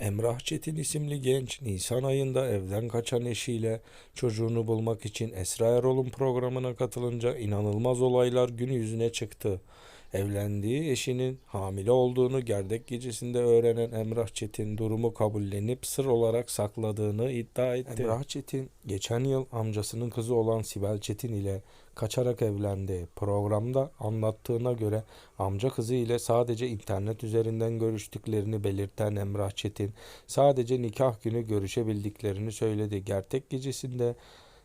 Emrah Çetin isimli genç Nisan ayında evden kaçan eşiyle çocuğunu bulmak için Esra Erol'un programına katılınca inanılmaz olaylar gün yüzüne çıktı. Evlendiği eşinin hamile olduğunu gerdek gecesinde öğrenen Emrah Çetin durumu kabullenip sır olarak sakladığını iddia etti. Emrah Çetin geçen yıl amcasının kızı olan Sibel Çetin ile kaçarak evlendi. Programda anlattığına göre amca kızı ile sadece internet üzerinden görüştüklerini belirten Emrah Çetin sadece nikah günü görüşebildiklerini söyledi. Gertek gecesinde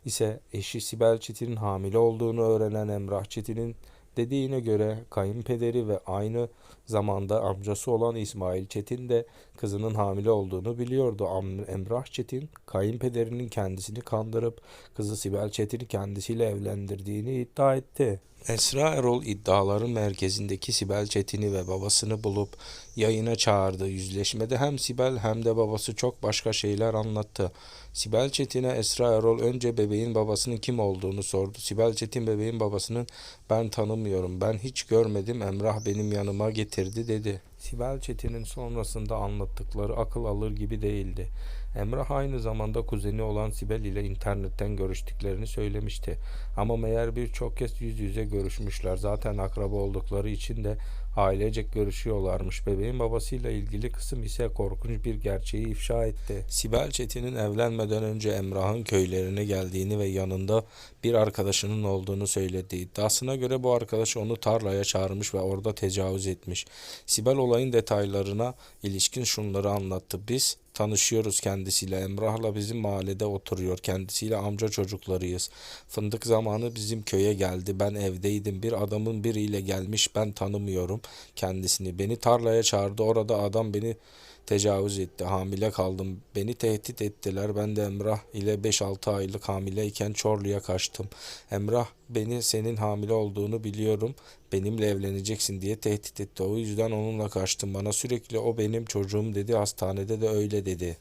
ise eşi Sibel Çetin'in hamile olduğunu öğrenen Emrah Çetin'in dediğine göre kayınpederi ve aynı zamanda amcası olan İsmail Çetin de kızının hamile olduğunu biliyordu. Emrah Çetin kayınpederinin kendisini kandırıp kızı Sibel Çetin'i kendisiyle evlendirdiğini iddia etti. Esra Erol iddiaların merkezindeki Sibel Çetin'i ve babasını bulup yayına çağırdı. Yüzleşmede hem Sibel hem de babası çok başka şeyler anlattı. Sibel Çetin'e Esra Erol önce bebeğin babasının kim olduğunu sordu. Sibel Çetin bebeğin babasının ben tanımıyorum, ben hiç görmedim, Emrah benim yanıma getirdi dedi. Sibel Çetin'in sonrasında anlattıkları akıl alır gibi değildi. Emrah aynı zamanda kuzeni olan Sibel ile internetten görüştüklerini söylemişti. Ama meğer birçok kez yüz yüze görüşmüşler. Zaten akraba oldukları için de ailecek görüşüyorlarmış. Bebeğin babasıyla ilgili kısım ise korkunç bir gerçeği ifşa etti. Sibel Çetin'in evlenmeden önce Emrah'ın köylerine geldiğini ve yanında bir arkadaşının olduğunu söyledi. İddiasına göre bu arkadaş onu tarlaya çağırmış ve orada tecavüz etmiş. Sibel olayın detaylarına ilişkin şunları anlattı. Biz tanışıyoruz kendisiyle. Emrah'la bizim mahallede oturuyor. Kendisiyle amca çocuklarıyız. Fındık zamanı bizim köye geldi. Ben evdeydim. Bir adamın biriyle gelmiş. Ben tanımıyorum kendisini. Beni tarlaya çağırdı. Orada adam beni tecavüz etti. Hamile kaldım. Beni tehdit ettiler. Ben de Emrah ile 5-6 aylık hamileyken Çorlu'ya kaçtım. Emrah beni senin hamile olduğunu biliyorum. Benimle evleneceksin diye tehdit etti. O yüzden onunla kaçtım. Bana sürekli o benim çocuğum dedi. Hastanede de öyle dedi.